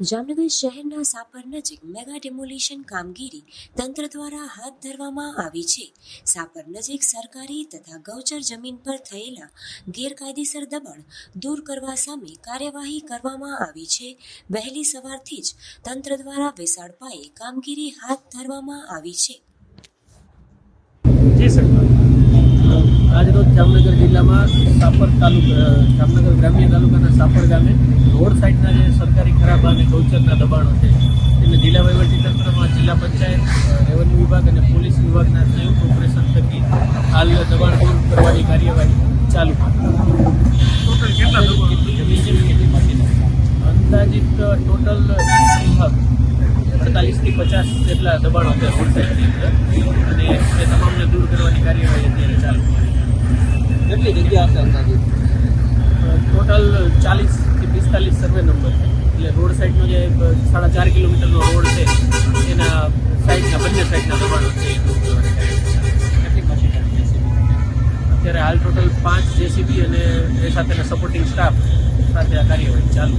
જામનગર શહેરના સાપર નજીક mega demolition કામગીરી તંત્ર દ્વારા હાથ ધરવામાં આવી છે. સાપર નજીક સરકારી તથા ગૌચર જમીન પર થયેલા ગેરકાયદેસર દબાણ દૂર કરવા સામે કાર્યવાહી કરવામાં આવી છે. વહેલી સવારથી જ તંત્ર દ્વારા વિશાળ કામગીરી હાથ ધરવામાં આવી છે. જામનગર જિલ્લામાં સાપર તાલુકા જામનગર ગ્રામ્ય તાલુકાના સાપર ગામે રોડ સાઇડના જે સરકારી ખરાબ અને ગૌચરના દબાણો છે એટલે જિલ્લા વહીવટીતંત્રમાં જિલ્લા પંચાયત રેવન્યુ વિભાગ અને પોલીસ વિભાગના સંયુક્ત ઓપરેશન થકી હાલ દબાણ દૂર કરવાની કાર્યવાહી ચાલુ ટોટલ કેટલા અંદાજિત ટોટલ અડતાલીસથી પચાસ જેટલા દબાણો છે રોડ સાઇડની અંદર અને એ તમામને દૂર કરવાની કાર્યવાહી અત્યારે ચાલુ કેટલી જગ્યા હશે અંદાજે? ટોટલ ચાલીસ કે પિસ્તાલીસ સર્વે નંબર છે. એટલે રોડ સાઈડનો જે સાડા ચાર કિલોમીટરનો રોડ છે એના સાઈડના બંને સાઈડના દબાણો છે. અત્યારે હાલ ટોટલ પાંચ જેસીબી અને એ સાથેના સપોર્ટિંગ સ્ટાફ સાથે આ કાર્યવાહી ચાલુ